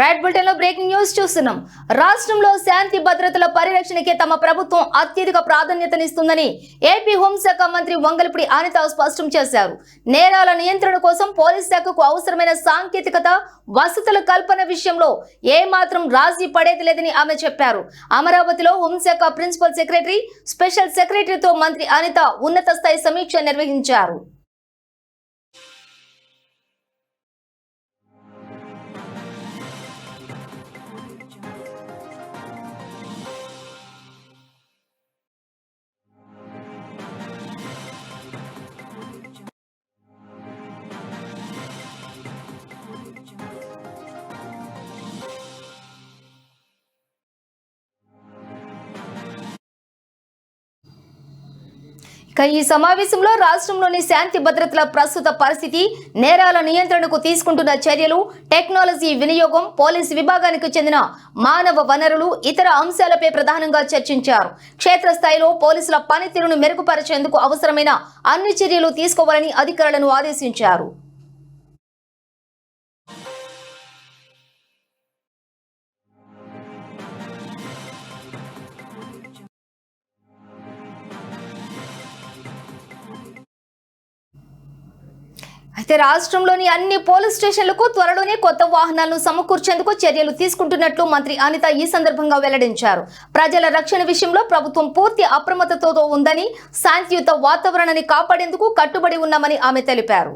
Right బులెటిన్లో breaking news చూస్తున్నాం. రాష్ట్రంలో శాంతి భద్రతల పరిరక్షణకే తమ ప్రభుత్వం అత్యధిక ప్రాధాన్యతనిస్తుందని ఏపీ హోంశాఖ మంత్రి వంగలపూడి అనిత స్పష్టం చేశారు. నేరాల నియంత్రణ కోసం పోలీస్ శాఖకు అవసరమైన సాంకేతికత వసతుల కల్పన విషయంలో ఏమాత్రం రాజీ పడేది లేదని ఆమె చెప్పారు. అమరావతిలో హోంశాఖ ప్రిన్సిపల్ సెక్రటరీ స్పెషల్ సెక్రటరీతో మంత్రి అనిత ఉన్నత స్థాయి సమీక్ష నిర్వహించారు. ఈ సమావేశంలో రాష్ట్రంలోని శాంతి భద్రతల ప్రస్తుత పరిస్థితి నేరాల నియంత్రణకు తీసుకుంటున్న చర్యలు టెక్నాలజీ వినియోగం పోలీసు విభాగానికి చెందిన మానవ వనరులు ఇతర అంశాలపై ప్రధానంగా చర్చించారు. క్షేత్రస్థాయిలో పోలీసుల పనితీరును మెరుగుపరిచేందుకు అవసరమైన అన్ని చర్యలు తీసుకోవాలని అధికారులను ఆదేశించారు. అయితే రాష్ట్రంలోని అన్ని పోలీస్ స్టేషన్లకు త్వరలోనే కొత్త వాహనాలను సమకూర్చేందుకు చర్యలు తీసుకుంటున్నట్లు మంత్రి అనిత ఈ సందర్భంగా వెల్లడించారు. ప్రజల రక్షణ విషయంలో ప్రభుత్వం పూర్తి అప్రమత్తతో ఉందని శాంతియుత వాతావరణాన్ని కాపాడేందుకు కట్టుబడి ఉన్నామని ఆమె తెలిపారు.